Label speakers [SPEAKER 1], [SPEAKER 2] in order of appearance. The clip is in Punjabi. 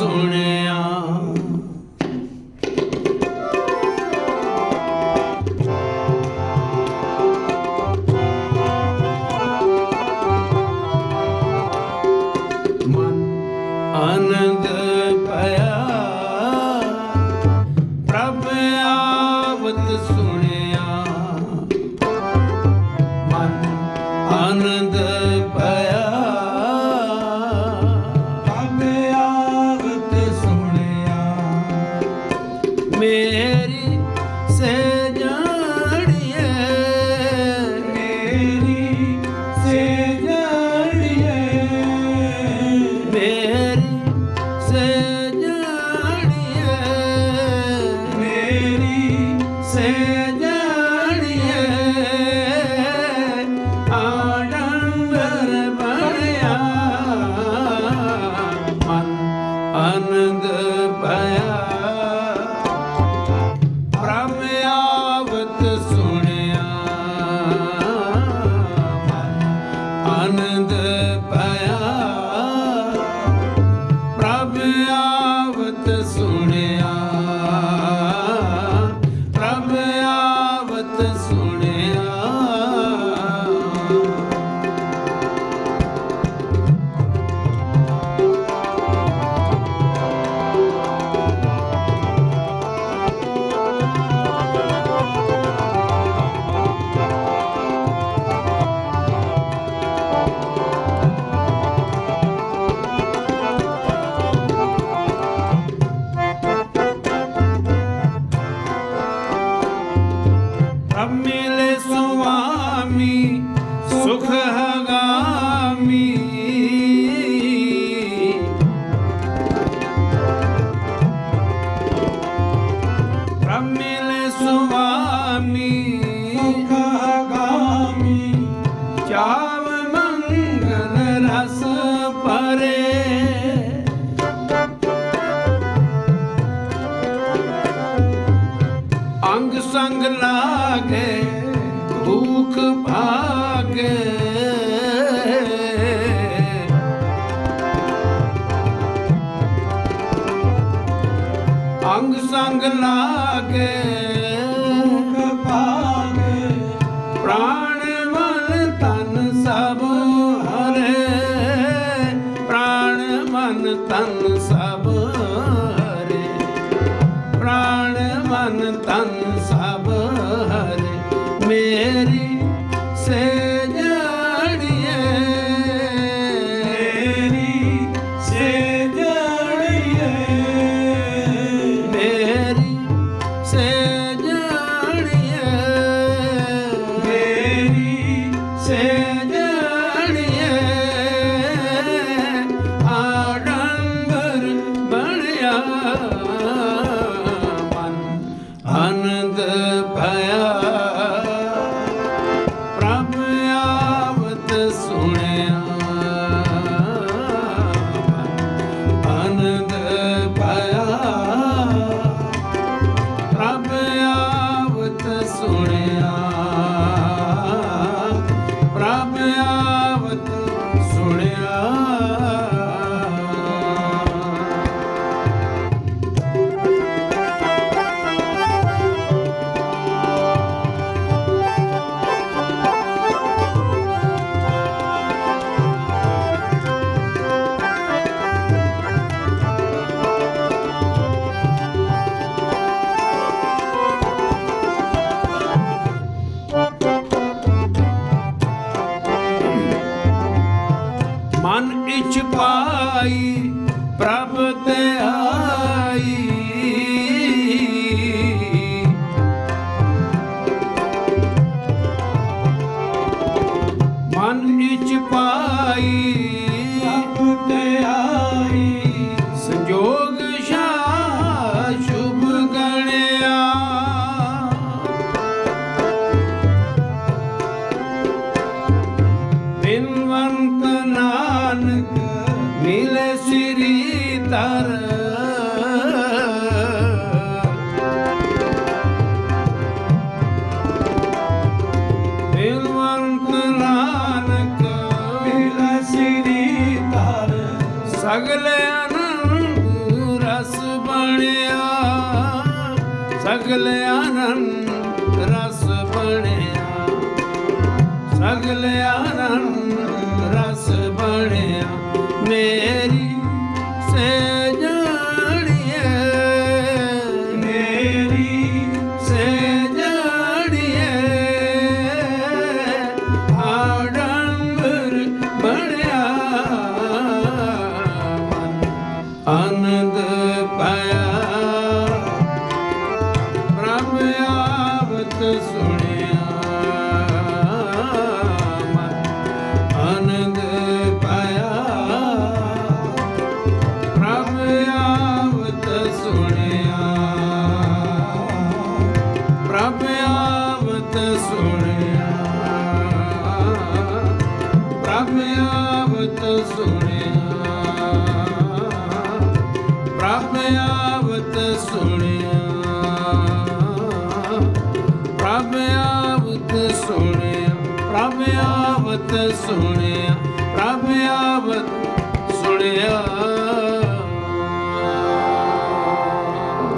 [SPEAKER 1] ਸੁਣਿਆ। ਮਨ ਆਨੰਦ the sun. ਅੰਗ ਸੰਗ ਲਾਗੇ ਭੂਖ ਭਾਗੇ। ਅੰਗ ਸੰਗ ਲਾਗੇ
[SPEAKER 2] ਭੂਖ ਭਾਗੇ।
[SPEAKER 1] ਪ੍ਰਾਣ ਤਨ ਸਭ ਹਰੇ। ਪ੍ਰਾਣ ਮਨ ਤਨ ਮਨ ਇਛ ਪਾਈ ਪ੍ਰਭ ਤੇ ਮਨ ਇਛ ਪਾਈ ਸਗਲ ਆਨੰਦ ਰਸ ਬਣਿਆ। ਸਗਲ ਆਨੰਦ ਰਸ ਬਣਿਆ। ਸਗਲ ਆਨੰਦ ਰਸ ਬਣਿਆ। ਮੇਰੀ ਸੇ ਪ੍ਰਭ ਆਵਤ ਸੁਣਿਆ ਪ੍ਰਭ ਆਵਤ ਸੁਣਿਆ।